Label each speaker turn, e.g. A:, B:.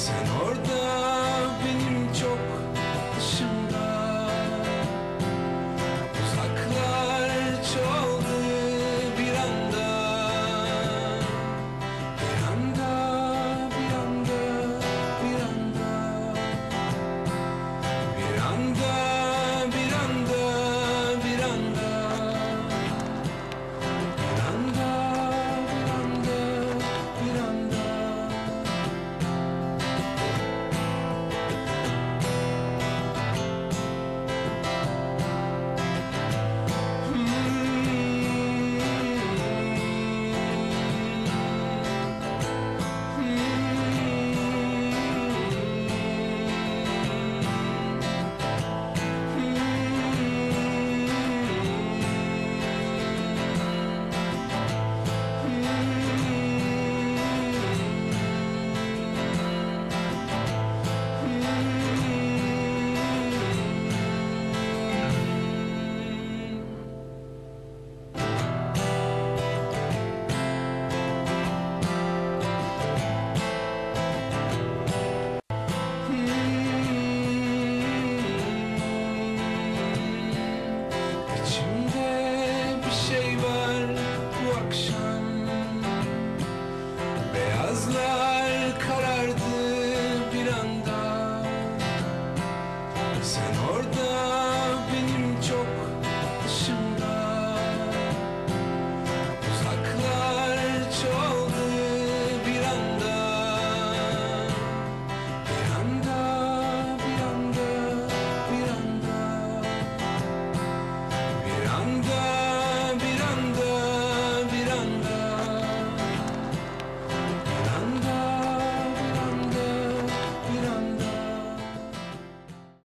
A: σε μορτά. Rüzgar karardı bir anda. Sen orada